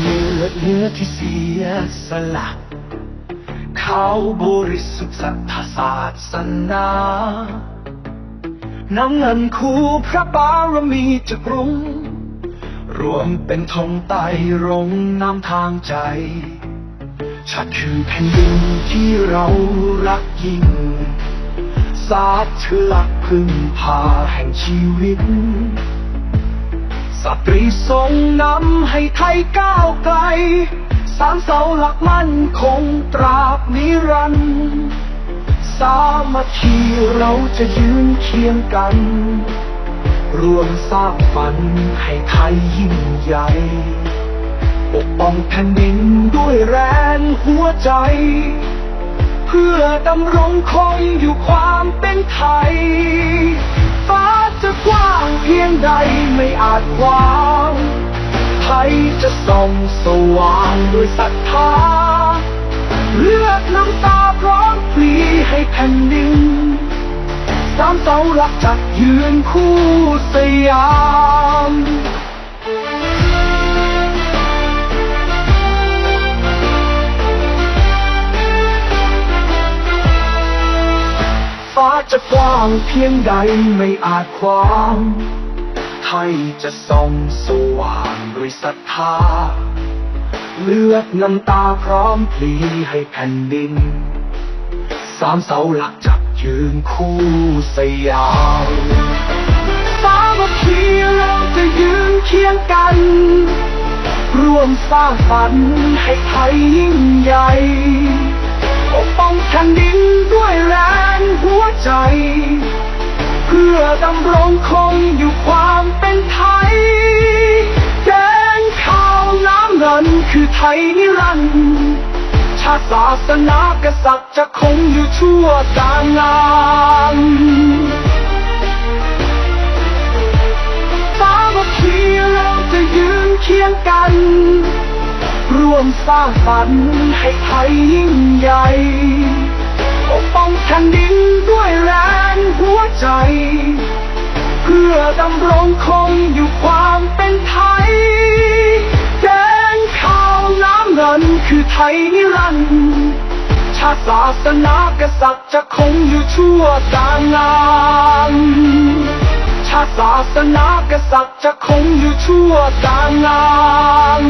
เลือดเลือดที่เสียสละเขาบริสุทธิ์ศรัทธาศาสนาน้ำเงินคู่พระบารมีจะกรุง รวมเป็นธงไต่รงน้ำทางใจ ชาติคือแผ่นดินที่เรารักยิ่งสาสตร์เชือหลักพึ่งพาแห่งชีวิตสตรีทรงนำให้ไทยก้าวไกล สามเสาหลักมั่นคงตราบนิรันดร์สามัคคีเราจะยืนเคียงกัน รวมสร้างฝันให้ไทยยิ่งใหญ่ ปกป้องแผ่นดินด้วยแรงหัวใจ เพื่อดำรงคงอยู่ความเป็นไทย ฟ้าจะกว้างเพียงใดไม่อาจขวางไทยจะส่องสว่างด้วยศรัทธา เลือดน้ำตาพร้อมพลีให้แผ่นดิน สามเสาหลักจะยืนคู่สยาม ฟ้าจะกว้างเพียงใดไม่อาจขวางไทยจะส่องสว่างด้วยศรัทธา เลือดน้ำตาพร้อมพลีให้แผ่นดิน สามเสาหลักจับยืนคู่สยามสามัคคีเราจะยืนเคียงกัน ร่วมสร้างฝันให้ไทยยิ่งใหญ่ปกป้องแผ่นดินด้วยแรงหัว ดำรงคงอยู่ความเป็นไทย แดงข้าวน้ำเงินคือไทยนิรันดร์ชาติศาสนากษัตริย์จะคงอยู่ชั่วกาลนานสามัคคีเราจะยืนเคียงกัน ร่วมสร้างฝันให้ไทยยิ่งใหญ่ปกป้องแผ่นดินด้วยแรงหัวใจ พื่อดำรงคงอยู่ความเป็นไทยแดงข้าวน้ำเงินคือไทยนิรันดร์ชาติศาสนากษัตริย์จะคงอยู่ชั่วกาลนานชาติศาสนากษัตริย์จะคงอยู่ชั่วกาลนาน